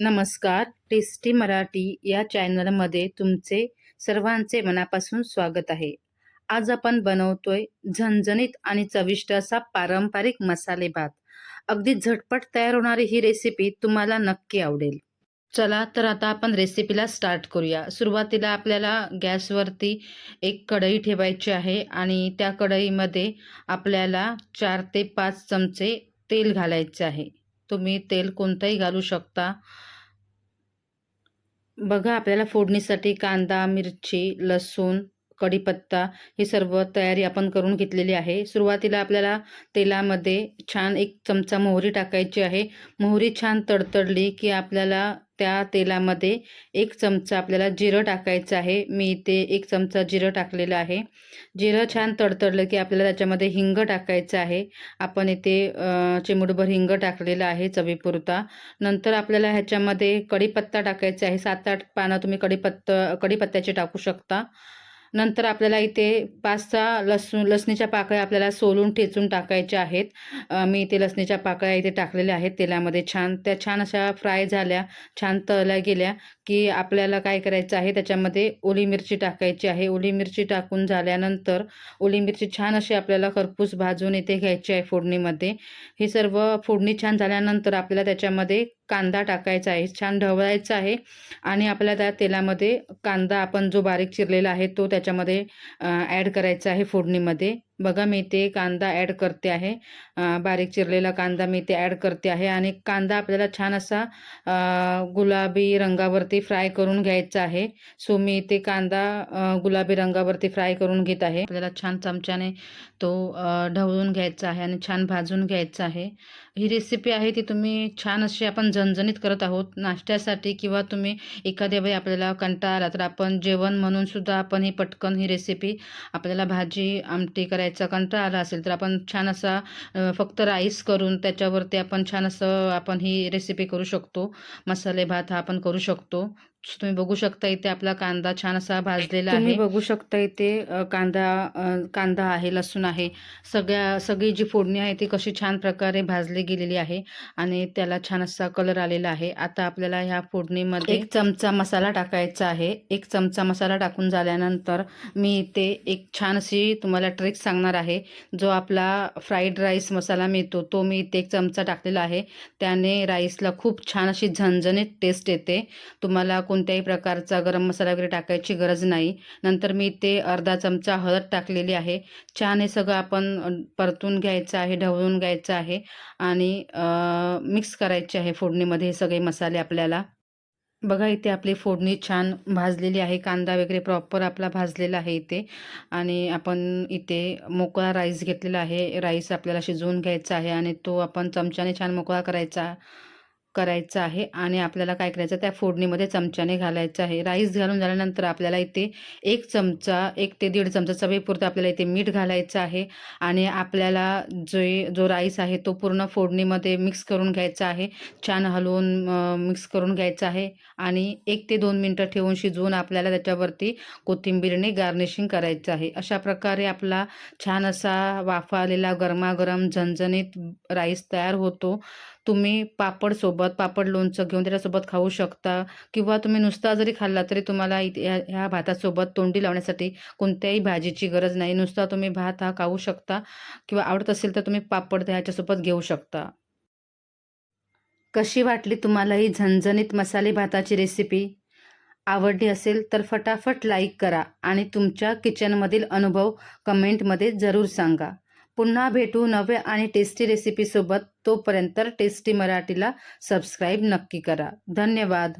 नमस्कार टेस्टी मराठी या चॅनलमध्ये तुमचे सर्वांचे मनापासून स्वागत आहे. आज आपण बनवतोय झणझणीत आणि चविष्ट असा पारंपरिक मसाले भात. अगदी झटपट तयार होणारी ही रेसिपी तुम्हाला नक्की आवडेल. चला तर आता आपण रेसिपीला स्टार्ट करूया. सुरुवातीला आपल्याला गॅसवरती एक कढई ठेवायची आहे आणि त्या कढईमध्ये आपल्याला चार ते पाच चमचे तेल घालायचे आहे. तुम्ही तेल कोणतंही घालू शकता. बघा आपल्याला फोडणीसाठी कांदा मिरची लसूण कढीपत्ता ही सर्व तयारी आपण करून घेतलेली आहे. सुरुवातीला आपल्याला तेलामध्ये छान एक चमचा मोहरी टाकायची आहे. मोहरी छान तडतडली की आपल्याला त्या तेलामध्ये एक चमचा आपल्याला जिरं टाकायचं आहे. मी इथे एक चमचा जिरं टाकलेलं आहे. जिरं छान तडतडलं की आपल्याला त्याच्यामध्ये हिंग टाकायचं आहे. आपण इथे चिमुडभर हिंग टाकलेलं आहे चवीपुरता. नंतर आपल्याला ह्याच्यामध्ये कढीपत्ता टाकायचा आहे. सात आठ पानं तुम्ही कढीपत्त कढीपत्त्याचे टाकू शकता. नंतर आपल्याला इथे पाच सहा लसूण लसणीच्या पाकळ्या आपल्याला सोलून ठेचून टाकायच्या आहेत. मी इथे लसणीच्या पाकळ्या इथे टाकलेल्या आहेत तेलामध्ये. छान त्या छान अशा फ्राय झाल्या छान तळल्या गेल्या की आपल्याला काय करायचं आहे त्याच्यामध्ये ओली मिरची टाकायची आहे. ओली मिरची टाकून झाल्यानंतर ओली मिरची छान अशी आपल्याला खरपूस भाजून इथे घ्यायची आहे फोडणीमध्ये. ही सर्व फोडणी छान झाल्यानंतर आपल्याला त्याच्यामध्ये कांदा टाकायचा आहे छान ढवळायचा आहे आणि आपल्याला त्या तेलामध्ये कांदा आपण जो बारीक चिरलेला आहे तो त्याच्यामध्ये ॲड करायचा आहे फोडणीमध्ये. बघा मी ते कांदा ॲड करते आहे. बारीक चिरलेला कांदा मी ते ॲड करते आहे आणि कांदा आपल्याला छान असा गुलाबी रंगावरती फ्राय करून घ्यायचा आहे. सो मी ते कांदा गुलाबी रंगावरती फ्राय करून घेत आहे. आपल्याला छान चमच्याने तो ढवळून घ्यायचा आहे आणि छान भाजून घ्यायचा आहे. ही रेसिपी आहे ती तुम्ही छान अशी आपण झणझणीत करत आहोत. नाश्त्यासाठी किंवा तुम्ही एखाद्या वेळी आपल्याला कंटाळा आला तर आपण जेवण म्हणून सुद्धा आपण ही पटकन ही रेसिपी आपल्याला भाजी आमटी करायची कंटाळा आला असेल तर आपण छान असा फक्त राईस करून त्याच्यावरती आपण छान असं आपण ही रेसिपी करू शकतो. मसाले भात हा आपण करू शकतो. तुम्ही बघू शकता इथे आपला कांदा छान असा भाजलेला आहे. बघू शकता इथे कांदा कांदा आहे लसूण आहे. सगळ्या सगळी जी फोडणी आहे ती कशी छान प्रकारे भाजली गेलेली आहे आणि त्याला छान असा कलर आलेला आहे. आता आपल्याला ह्या फोडणीमध्ये एक चमचा मसाला टाकायचा आहे. एक चमचा मसाला टाकून झाल्यानंतर मी इथे एक छान अशी तुम्हाला ट्रिक सांगणार आहे. जो आपला फ्राईड राईस मसाला मिळतो तो मी इथे एक चमचा टाकलेला आहे. त्याने राईसला खूप छान अशी झणझणीत टेस्ट येते. तुम्हाला कोणत्याही प्रकारचा गरम मसाला वगैरे टाकायची गरज नाही. नंतर मी ते अर्धा चमचा हळद टाकलेली आहे. छान हे सगळं आपण परतून घ्यायचं आहे ढवळून घ्यायचं आहे आणि मिक्स करायचे आहे फोडणीमध्ये हे सगळे मसाले आपल्याला. बघा इथे आपली फोडणी छान भाजलेली आहे. कांदा वगैरे प्रॉपर आपला भाजलेला आहे इथे. आणि आपण इथे मोकळा राईस घेतलेला आहे. राईस आपल्याला शिजवून घ्यायचा आहे आणि तो आपण चमच्याने छान मोकळा करायचा. करायचं आहे आणि आपल्याला काय करायचं त्या फोडणीमध्ये चमच्याने घालायचं आहे. राईस घालून झाल्यानंतर आपल्याला इथे एक चमचा एक ते दीड चमचा चवीपुरतं आपल्याला इथे मीठ घालायचं आहे आणि आपल्याला जे जो राईस आहे तो पूर्ण फोडणीमध्ये मिक्स करून घ्यायचा आहे. छान हलवून मिक्स करून घ्यायचा आहे आणि एक ते दोन मिनटं ठेवून शिजवून आपल्याला त्याच्यावरती कोथिंबीरने गार्निशिंग करायचं आहे. अशा प्रकारे आपला छान असा वाफा आलेला गरमागरम झणझणीत राईस तयार होतो. तुम्ही पापडसोबत पापड लोणचं घेऊन त्याच्यासोबत खाऊ शकता. किंवा तुम्ही नुसता जरी खाल्ला तरी तुम्हाला इथे ह्या ह्या भातासोबत तोंडी लावण्यासाठी कोणत्याही भाजीची गरज नाही. नुसता तुम्ही भात हा खाऊ शकता. किंवा आवडत असेल तर तुम्ही पापड ह्याच्यासोबत घेऊ शकता. कशी वाटली तुम्हाला ही झणझणीत मसाले भाताची रेसिपी? आवडली असेल तर फटाफट लाईक करा आणि तुमच्या किचनमधील अनुभव कमेंटमध्ये जरूर सांगा. पुन्हा भेटू नवे आणि टेस्टी रेसिपीसोबत तोपर्यंत टेस्टी मराठीला सबस्क्राईब नक्की करा. धन्यवाद.